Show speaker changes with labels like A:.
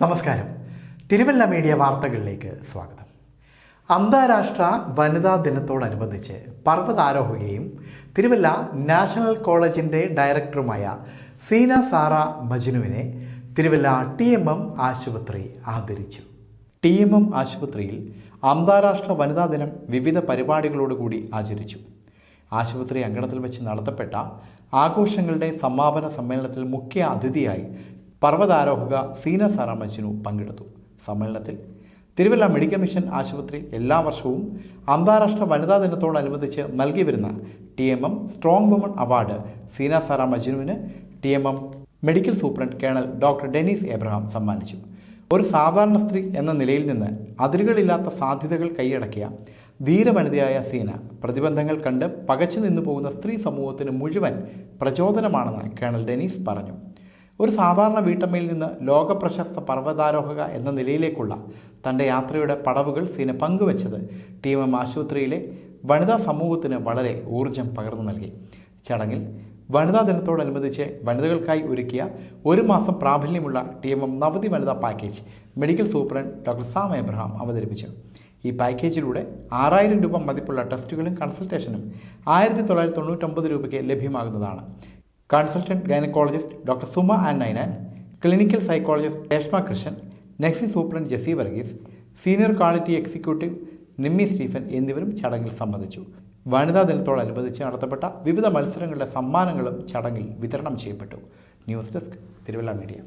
A: നമസ്കാരം. തിരുവല്ല മീഡിയ വാർത്തകളിലേക്ക് സ്വാഗതം. അന്താരാഷ്ട്ര വനിതാ ദിനത്തോടനുബന്ധിച്ച് പർവതാരോഹകയും തിരുവല്ല നാഷണൽ കോളേജിന്റെ ഡയറക്ടറുമായ സീന സാറ മജ്നുവിനെ തിരുവല്ല ടി എം എം ആശുപത്രി ആദരിച്ചു. ടി എം എം ആശുപത്രിയിൽ അന്താരാഷ്ട്ര വനിതാ ദിനം വിവിധ പരിപാടികളോടുകൂടി ആചരിച്ചു. ആശുപത്രി അങ്കണത്തിൽ വെച്ച് നടത്തപ്പെട്ട ആഘോഷങ്ങളുടെ സമാപന സമ്മേളനത്തിൽ മുഖ്യ അതിഥിയായി പർവതാരോഹക സീന സാറാമച്ചിനു പങ്കെടുത്തു. സമ്മേളനത്തിൽ തിരുവല്ല മെഡിക്കൽ മിഷൻ ആശുപത്രി എല്ലാ വർഷവും അന്താരാഷ്ട്ര വനിതാ ദിനത്തോടനുബന്ധിച്ച് നൽകി വരുന്ന T M M strong woman award Seena സാറാം മജ്നുവിന് T M M medical superintendent colonel doctor Denis Abraham സമ്മാനിച്ചു. ഒരു സാധാരണ സ്ത്രീ എന്ന നിലയിൽ നിന്ന് അതിരുകളില്ലാത്ത സാധ്യതകൾ കൈയടക്കിയ ധീരവനിതയായ സീന പ്രതിബന്ധങ്ങൾ കണ്ട് പകച്ചു നിന്നു പോകുന്ന സ്ത്രീ സമൂഹത്തിന് മുഴുവൻ പ്രചോദനമാണെന്ന് കേണൽ ഡെനീസ് പറഞ്ഞു. ഒരു സാധാരണ വീട്ടമ്മയിൽ നിന്ന് ലോകപ്രശസ്ത പർവതാരോഹക എന്ന നിലയിലേക്കുള്ള തന്റെ യാത്രയുടെ പടവുകൾ സീന പങ്കുവച്ചത് എം ആശുപത്രിയിലെ വനിതാ സമൂഹത്തിന് വളരെ ഊർജം പകർന്നു നൽകി. ചടങ്ങിൽ വനിതാ ദിനത്തോടനുബന്ധിച്ച് വനിതകൾക്കായി ഒരുക്കിയ ഒരു മാസം പ്രാബല്യമുള്ള ടി എം എം നവതി വനിതാ package medical superintendent doctor Sam Abraham അവതരിപ്പിച്ചു. ഈ പാക്കേജിലൂടെ ആറായിരം രൂപ മതിപ്പുള്ള ടെസ്റ്റുകളും കൺസൾട്ടേഷനും ആയിരത്തി തൊള്ളായിരത്തി തൊണ്ണൂറ്റൊമ്പത് രൂപയ്ക്ക് ലഭ്യമാകുന്നതാണ്. Consultant gynaecologist doctor Suma Ann Ninan clinical psychologist Reshma Krishnan നെക്സി superintendent Jessy Varghese senior quality executive Nimmi Stephen എന്നിവരും ചടങ്ങിൽ സംബന്ധിച്ചു. വനിതാ ദിനത്തോടനുബന്ധിച്ച് നടത്തപ്പെട്ട വിവിധ മത്സരങ്ങളുടെ സമ്മാനങ്ങളും ചടങ്ങിൽ വിതരണം ചെയ്യപ്പെട്ടു. News desk Thiruvalla media.